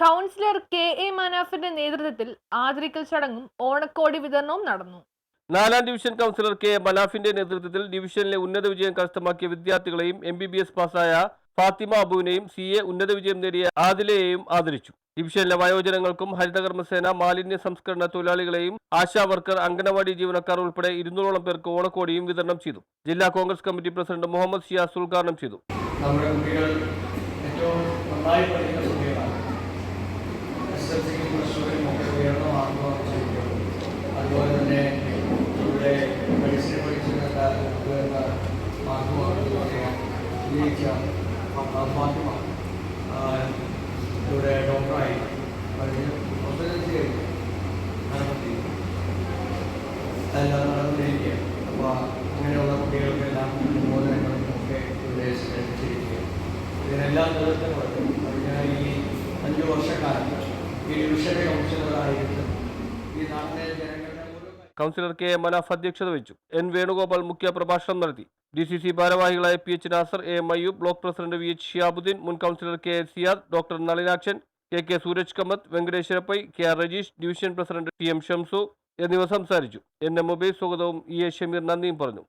Councillor K A മനാഫിന്റെ നേതൃത്വത്തിൽ ആദരിക്കൽ ചടങ്ങും ഓണക്കോടി വിതരണവും നടന്നു. നാലാം ഡിവിഷൻ കൗൺസിലർ കെ മനാഫിന്റെ നേതൃത്വത്തിൽ ഡിവിഷനിലെ ഉന്നത വിജയം കരസ്ഥമാക്കിയ വിദ്യാർത്ഥികളെയും എം ബി ബി എസ് പാസ്സായ ഫാത്തിമ അബുവിനെയും സി എ ഉന്നത വിജയം നേടിയ ആദിലയെയും ആദരിച്ചു. ഡിവിഷനിലെ വയോജനങ്ങൾക്കും ഹരിതകർമ്മസേന മാലിന്യ സംസ്കരണ തൊഴിലാളികളെയും ആശാ വർക്കർ അംഗനവാടി ജീവനക്കാർ ഉൾപ്പെടെ ഇരുന്നൂറോളം പേർക്ക് ഓണക്കോടിയും വിതരണം ചെയ്തു. ജില്ലാ കോൺഗ്രസ് കമ്മിറ്റി പ്രസിഡന്റ് മുഹമ്മദ് ഷിയാസ് ഉദ്ഘാടനം ചെയ്തു. നമ്മുടെ കുട്ടികൾ ഏറ്റവും നന്നായി പഠിക്കുന്ന ഇവിടെ മെഡിസിൻ പഠിച്ചിരുന്ന ഉയർന്ന മാർക്ക് വാങ്ങിയ വിജയിച്ച ആ, ഇവിടെ ഡോക്ടറായി പഠിച്ച് കഴിഞ്ഞു നടത്തി എല്ലാം നടന്നുകൊണ്ടിരിക്കുക അപ്പോൾ അങ്ങനെയുള്ള കുട്ടികൾക്കെല്ലാം ഒക്കെ ഇവിടെ ലഭിച്ചിരിക്കുക ഇതിനെല്ലാം നേതൃത്വം കൊടുത്തു കഴിഞ്ഞ ഈ അഞ്ച് വർഷക്കാലം ഈ ഡിവിഷന്റെ കൗൺസിലറായിട്ട് കൗൺസിലർ കെ എം മനാഫ് അധ്യക്ഷത വഹിച്ചു. എൻ വേണുഗോപാൽ മുഖ്യ പ്രഭാഷണം നടത്തി. ഡി സി സി ഭാരവാഹികളായ P H Nasar A Ayyub block president V H Shiyabuddin മുൻ councillor K Siyad doctor Nalinakshan K K Sooraj Kammath Venkateswara Pai K R Rajeesh division president T M Shamsu എന്നിവർ സംസാരിച്ചു. N M mobile സ്വാഗതവും E A Shameer നന്ദിയും പറഞ്ഞു.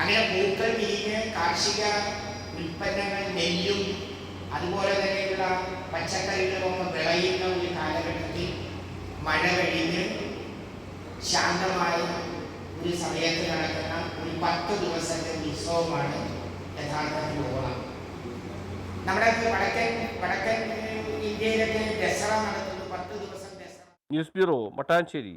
അങ്ങനെ പൂക്കൾ വിരിഞ്ഞ് കാർഷിക ഉൽപ്പന്നങ്ങൾ നെല്ലും അതുപോലെ തന്നെയുള്ള പച്ചക്കറികളൊക്കെ വിളയുന്ന ഒരു കാലഘട്ടത്തിൽ മഴ കഴിഞ്ഞ് ശാന്തമായ ഒരു സമയത്ത് നടക്കുന്ന ഒരു പത്ത് ദിവസത്തെ ഉത്സവമാണ് യഥാർത്ഥത്തിൽ ഓണം. നമ്മുടെ വടക്കൻ വടക്കൻ ഇന്ത്യയിലൊക്കെ ദസറ നടത്തുന്നു പത്ത് ദിവസം ദസറ ന്യൂസ് ബ്യൂറോ മട്ടാഞ്ചേരി.